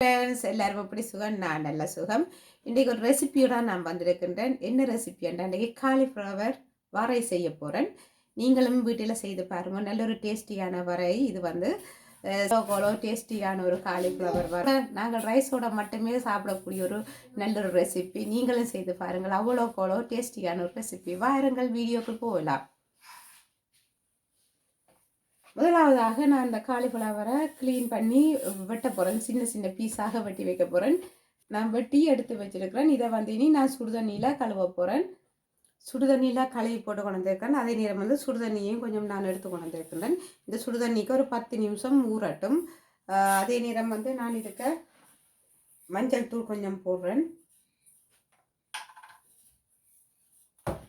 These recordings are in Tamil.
ஃப்ரெண்ட்ஸ் எல்லாரும் எப்படி சுகம்? நான் நல்ல சுகம். இன்றைக்கு ஒரு ரெசிபியோட நான் வந்திருக்கின்றேன். என்ன ரெசிபி இன்றைக்கி காலிஃப்ளவர் வரை செய்ய போகிறேன் நீங்களும் வீட்டில் செய்து பாருங்கள் நல்ல ஒரு டேஸ்டியான வரை இது வந்து அவ்வளோ டேஸ்டியான ஒரு காலிஃப்ளவர் வரை நாங்கள் ரைஸோட மட்டுமே சாப்பிடக்கூடிய ஒரு நல்ல ஒரு ரெசிபி நீங்களும் செய்து பாருங்கள். அவ்வளோ கோலோ டேஸ்டியான ஒரு ரெசிபி வாருங்கள் வீடியோக்கு போகலாம். முதலாவதாக நான் இந்த காலிஃப்ளவரை க்ளீன் பண்ணி வெட்ட போகிறேன் சின்ன சின்ன பீஸாக வெட்டி வைக்க போகிறேன் நான் வெட்டி எடுத்து வச்சிருக்கிறேன். இதை வந்து இனி நான் சுடுதண்ணியில் கழுவ போகிறேன் சுடுதண்ணியில் கழுவி போட்டு கொண்டு வந்திருக்கேன். அதே நேரம் வந்து சுடுதண்ணியையும் கொஞ்சம் நான் எடுத்து கொண்டு வந்திருக்கிறேன். இந்த சுடுதண்ணிக்கு ஒரு பத்து நிமிஷம் ஊறட்டும். அதே நேரம் வந்து நான் இதுக்கு மஞ்சள் தூள் கொஞ்சம் போடுறேன்.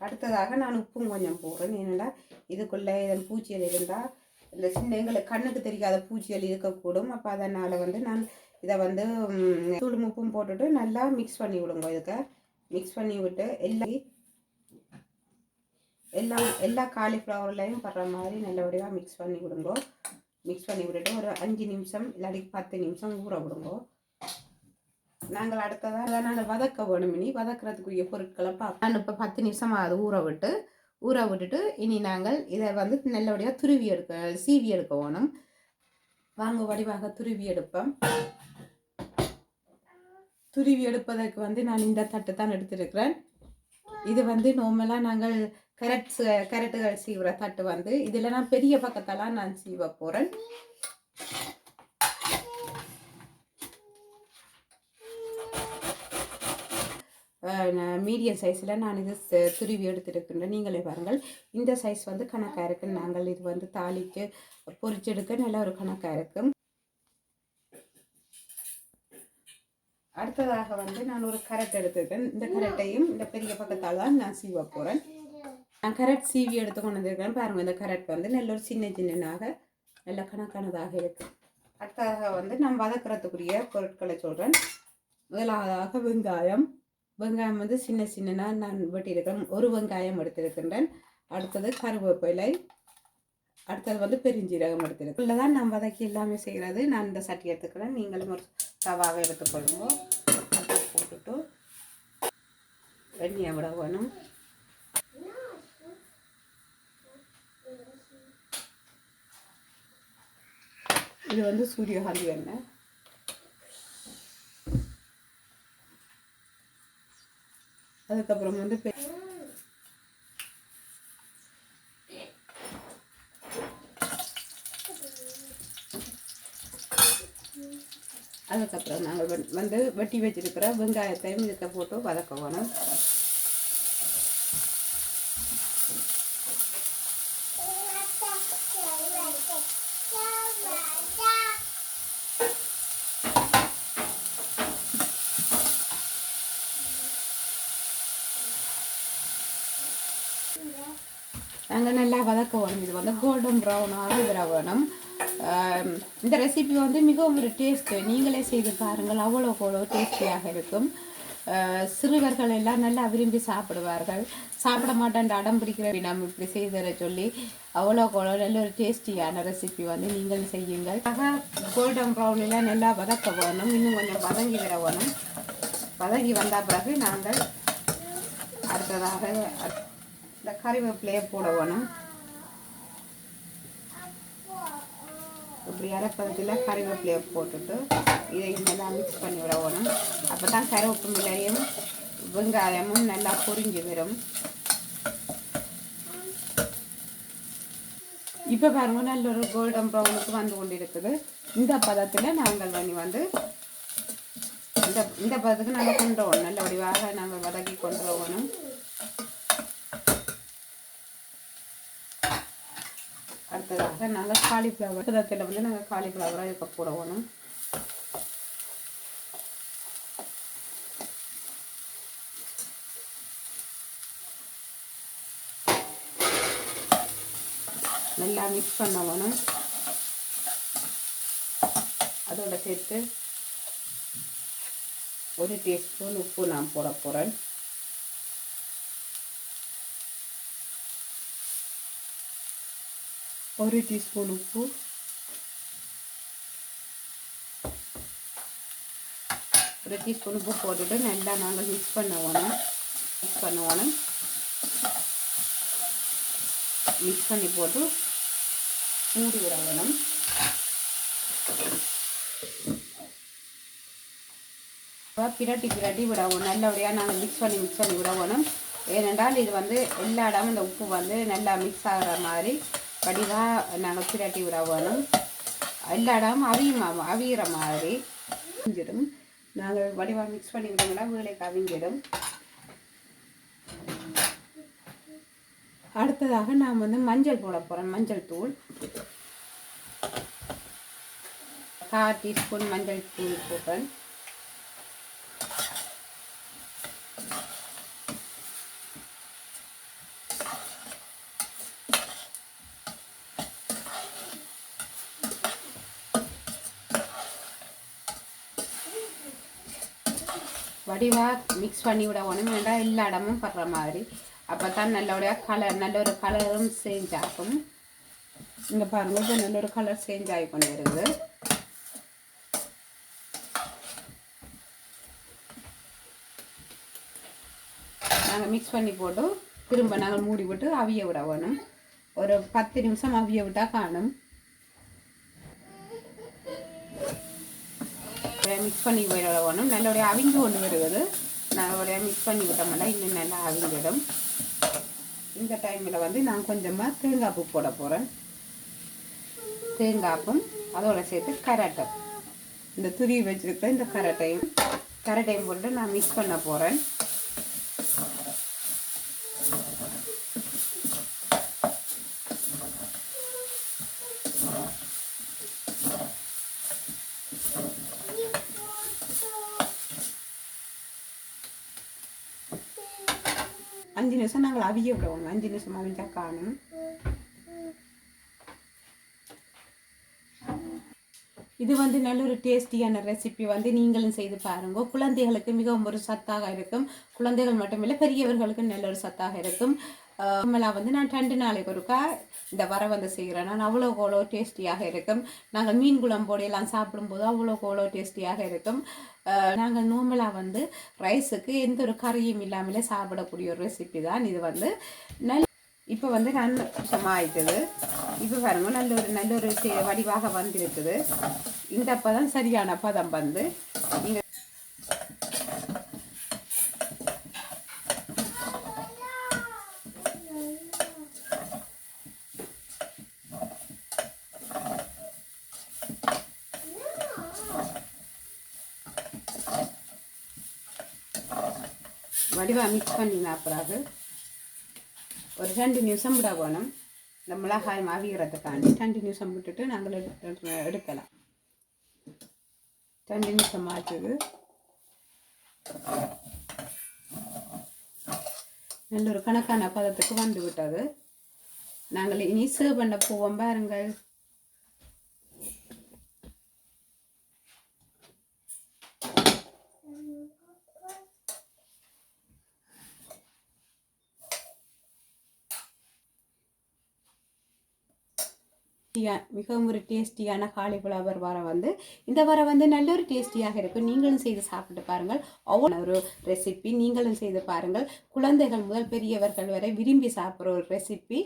அடுத்ததாக நான் உப்பும் கொஞ்சம் போடுறேன். ஏன்னா இதுக்குள்ளே இதன் பூச்சியில் இருந்தால் இந்த சின்ன எங்களுக்கு கண்ணுக்கு தெரியாத பூச்சிகள் இருக்கக்கூடும். அப்போ அதனால் வந்து நான் இதை வந்து தூள் உப்பும் போட்டுட்டு நல்லா மிக்ஸ் பண்ணி விடுங்க இதுக்கு. மிக்ஸ் பண்ணி விட்டு எல்லா எல்லா எல்லா காலிஃப்ளவர்லையும் படுற மாதிரி நல்லபடியாக மிக்ஸ் பண்ணி விடுங்க. மிக்ஸ் பண்ணி விட்டுட்டு ஒரு அஞ்சு நிமிஷம் இல்லாட்டி பத்து நிமிஷம் ஊற விடுங்க. நாங்கள் அடுத்ததாக நான் வதக்க வேணும் இனி. வதக்கிறதுக்குரிய பொருட்களை பார்ப்போம். நான் இப்போ பத்து நிமிஷம் அது ஊற விட்டு ஊற விட்டுட்டு இனி நாங்கள் இதை வந்து நல்லபடியாக துருவி எடுக்க சீவி எடுக்க வேணும். வாங்க வடிவாக துருவி எடுப்போம். துருவி எடுப்பதற்கு வந்து நான் இந்த தட்டு தான் எடுத்திருக்கிறேன். இது வந்து நார்மலாக நாங்கள் கரட் கரட்டுகள் சீவுற தட்டு வந்து. இதில் நான் பெரிய பக்கத்தெல்லாம் நான் சீவ போகிறேன் மீடியம் சைஸில் நான் இது துருவி எடுத்துருக்கின்றேன். நீங்களே பாருங்கள். இந்த சைஸ் வந்து கணக்காக இருக்குது நாங்கள் இது வந்து தாலிக்கு பொறிச்செடுக்க நல்ல ஒரு கணக்காக இருக்கும் அடுத்ததாக வந்து நான் ஒரு கரட் எடுத்துருக்கேன். இந்த கரட்டையும் இந்த பெரிய பக்கத்தால் தான் நான் சீவ போகிறேன் நான் கரட் சீவி எடுத்து கொண்டு வந்திருக்கேன் பாருங்கள் இந்த கரட் வந்து நல்ல ஒரு சின்ன சின்னதாக நல்ல கணக்கானதாக இருக்குது அடுத்ததாக வந்து நான் வதக்கிறதுக்குரிய பொருட்களை சொல்கிறேன் முதலாவதாக வெங்காயம். வெங்காயம் வந்து சின்ன சின்னதாக நான் வெட்டியிருக்கிறேன். ஒரு வெங்காயம் எடுத்திருக்கின்றேன். அடுத்தது கருவேப்பிலை. அடுத்தது வந்து பெருஞ்சீரகம் எடுத்திருக்கேன் இல்லை தான் நான் வதக்கி எல்லாமே செய்கிறது நான் இந்த சட்டி எடுத்துக்கிறேன். நீங்களும் ஒரு தவாவை எடுத்துக்கொள்ளுங்க அதை போட்டுட்டு வெண்ணியை விட வேணும் இது வந்து சூரியகாந்தி எண்ணெய் அதுக்கப்புறம் வந்து அதுக்கப்புறம் நாங்கள் வந்து- வந்து வெட்டி வச்சிருக்கிற வெங்காயத்தையும் இதுக்க போட்டு வதக்க நாங்கள் நல்லா வதக்க வேணும் இது வந்து கோல்டன் ப்ரௌனாக வர வேணும் இந்த ரெசிபி வந்து மிகவும் ஒரு டேஸ்ட்டு நீங்களே செய்து பாருங்கள். அவ்வளோ அவ்வளோ டேஸ்டியாக இருக்கும். சிறுவர்கள் எல்லாம் நல்லா விரும்பி சாப்பிடுவார்கள். சாப்பிட மாட்டேன் அடம் பிடிக்கிற நம்ம இப்படி செய்தர சொல்லி அவ்வளோ அவ்வளோ நல்ல ஒரு டேஸ்டியான ரெசிபி வந்து நீங்கள் செய்யுங்கள். ஆக கோல்டன் ப்ரௌனில் நல்லா வதக்க வேணும் இன்னும் கொஞ்சம் வதங்கி விட வேணும் வதங்கி வந்த பிறகு நாங்கள் அடுத்ததாக இந்த கறிவேப்பிலையே போட வேணும் இப்படி இறப்பதில் கறிவேப்பிலையை போட்டுட்டு இதையும் நல்லா மிக்ஸ் பண்ணி விட வேணும் அப்போ தான் கருவேப்பிலையும் வெங்காயமும் நல்லா பொரிஞ்சு வரும். இப்போ பாருங்க நல்ல ஒரு கோல்டன் ப்ரௌனுக்கு வந்து கொண்டு இருக்குது இந்த பதத்தில் நாங்கள் பண்ணி வந்து இந்த இந்த பதத்துக்கு நாங்கள் கொண்டு வரணும். நல்ல வடிவாக நாங்கள் வதக்கி கொண்டு வரணும். அடுத்ததாக நாங்கள் காலிஃப்ளவர் பதத்தில் வந்து நாங்கள் காலிஃப்ளவராக இருக்க போடணும். நல்லா மிக்ஸ் பண்ண வேணும் அதோட சேர்த்து ஒரு டீஸ்பூன் உப்பு நான் போட போகிறேன் ஒரு டீஸ்பூன் உப்பு. ஒரு டீஸ்பூன் உப்பு போட்டுட்டு நல்லா நாங்கள் மிக்ஸ் பண்ணுவோம் மிக்ஸ் பண்ணுவோம் மிக்ஸ் பண்ணி போட்டு மூடி விட வேணும் பிரட்டி பிரட்டி விடவும் நல்லபடியாக நாங்கள் மிக்ஸ் பண்ணி மிக்ஸ் பண்ணி விடணும் ஏனென்றால் இது வந்து எல்லா இடமும் இந்த உப்பு வந்து நல்லா மிக்ஸ் ஆகிற மாதிரி வடிவாக நாங்கள் பிரட்டி விட வேணும் எல்லா இடமும் அவியுமா அவியிற மாதிரி அவிஞ்சிடும் நாங்கள் வடிவாக மிக்ஸ் பண்ணி விட்டோம்னா வேலைக்கு கவிஞ்சிடும் அடுத்ததாக நான் வந்து மஞ்சள் போட போகிறேன் மஞ்சள் தூள். கால் டீஸ்பூன் மஞ்சள் தூள் போட்டேன் வடிவாக மிக்ஸ் பண்ணி விட ஒன்றும் வேண்டாம் எல்லா இடமும் படுற மாதிரி. அப்போ தான் நல்லபடியாக கலர் நல்ல ஒரு கலரும் சேஞ்ச் ஆகும். இங்கே பாருங்கள் இப்போ நல்ல ஒரு கலர் சேஞ்ச் ஆகி கொண்டு வருது நாங்கள் மிக்ஸ் பண்ணி போட்டு திரும்ப நாங்கள் மூடி விட்டு அவிய விட வேணும். ஒரு பத்து நிமிஷம் அவிய விட்டால் காணும். மிக்ஸ் பண்ணி விடணும். நல்லபடியாக அவிஞ்சு கொண்டு வருவது நல்லபடியாக மிக்ஸ் பண்ணி விட்டோம்னா இன்னும் நல்லா அவிஞ்சிடும். இந்த டைமில் வந்து நான் கொஞ்சமாக தேங்காய் பூ போட போகிறேன் தேங்காய்ப்பும் அதோட சேர்த்து கராட்டை. இந்த துரி வச்சுருக்க இந்த கரட்டையும் கரட்டையும் போட்டு நான் மிக்ஸ் பண்ண போகிறேன் அஞ்சு நிமிஷம் நாங்கள் அவிய விடுவோம் அஞ்சு நிமிஷம் அவிஞ்சா காணும் இது வந்து நல்ல ஒரு டேஸ்டியான ரெசிபி வந்து நீங்களும் செய்து பாருங்க குழந்தைகளுக்கு மிகவும் ஒரு சத்தாக இருக்கும் குழந்தைகள் மட்டுமில்லை பெரியவர்களுக்கும் நல்ல ஒரு சத்தாக இருக்கும் நம்மளாம் வந்து நான் ரெண்டு நாளைக்கு ஒருக்கா இந்த வர வந்து செய்கிறேன் நான் அவ்வளோ கோலோ டேஸ்டியாக இருக்கும். நாங்கள் மீன் குழம்போடு எல்லாம் சாப்பிடும்போது அவ்வளோ கோலோ டேஸ்டியாக இருக்கும். நாங்கள் நார்மலாக வந்து ரைஸுக்கு எந்த ஒரு கறியும் இல்லாமலே சாப்பிடக்கூடிய ஒரு ரெசிபி தான் இது வந்து. நல் இப்போ வந்து நான் ஆயிட்டுது இப்போ பாருங்க நல்ல ஒரு நல்ல ஒரு வடிவாக வந்துருக்குது. இந்த அப்போ சரியான பதம் வந்து. நீங்கள் வடிவாக மிக்ஸ் பண்ணினா பிறகு. ஒரு ரெண்டு நிமிஷம் விட வேணும். இந்த மிளகாய் மாவிக்கிறதுக்காண்டி ரெண்டு நிமிஷம் விட்டுட்டு நாங்கள் எடுக்கலாம். ரெண்டு நிமிஷம் ஆச்சுது. நல்ல ஒரு கணக்கான பதத்துக்கு வந்து விட்டது நாங்கள் இனி சேவ் பண்ண போவோம் பாருங்கள். மிகவும் ஒரு டேஸ்டியான காலிஃப்ளவர் வர வந்து இந்த வர வந்து நல்ல ஒரு டேஸ்டியாக இருக்கும். நீங்களும் செய்து சாப்பிட்டு பாருங்கள். அவ்வளோ ஒரு ரெசிபி நீங்களும் செய்து பாருங்கள். குழந்தைகள் முதல் பெரியவர்கள் வரை விரும்பி சாப்பிட்ற ஒரு ரெசிபி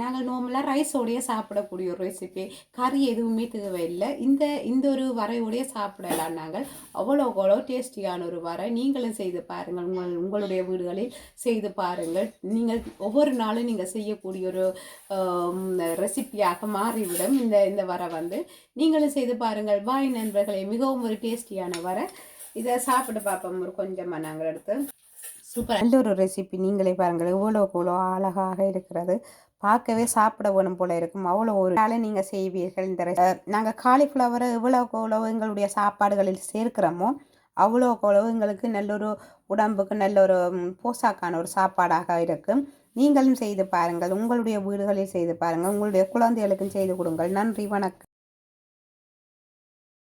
நாங்கள் நார்மலாக ரைஸோடைய சாப்பிடக்கூடிய ஒரு ரெசிபி கறி எதுவுமே தேவையில்லை. இந்த இந்த ஒரு வரையோடைய சாப்பிடலாம் நாங்கள். அவ்வளோ அவ்வளோ டேஸ்டியான ஒரு வரை நீங்களும் செய்து பாருங்கள். உங்கள் உங்களுடைய வீடுகளில் செய்து பாருங்கள். நீங்கள் ஒவ்வொரு நாளும் நீங்கள் செய்யக்கூடிய ஒரு ரெசிபியாக ரெசிபியாக மாறிவிடும். இந்த இந்த வரை வந்து. நீங்களும் செய்து பாருங்கள். வாய் நண்பர்களே மிகவும் ஒரு டேஸ்டியான வரை. இதை சாப்பிட்டு பார்ப்போம். ஒரு கொஞ்சமாக நாங்கள் எடுத்து. சூப்பர். நல்ல ஒரு ரெசிபி நீங்களே பாருங்கள். எவ்வளோ எவ்வளோ அழகாக இருக்கிறது. பார்க்கவே சாப்பிட வேணும் போல இருக்கும். அவ்வளோ ஒரு நாளை நீங்கள் செய்வீர்கள். இந்த நாங்கள் காலிஃப்ளவரை எவ்வளோ எவ்வளோ எங்களுடைய சாப்பாடுகளில் சேர்க்கிறோமோ அவ்வளோ அவ்வளோ எங்களுக்கு நல்ல ஒரு உடம்புக்கு நல்ல ஒரு போசாக்கான ஒரு சாப்பாடாக இருக்கும் நீங்களும் செய்து பாருங்கள். உங்களுடைய வீடுகளில் செய்து பாருங்கள். உங்களுடைய குழந்தைகளுக்கும் செய்து கொடுங்கள். நன்றி. வணக்கம்.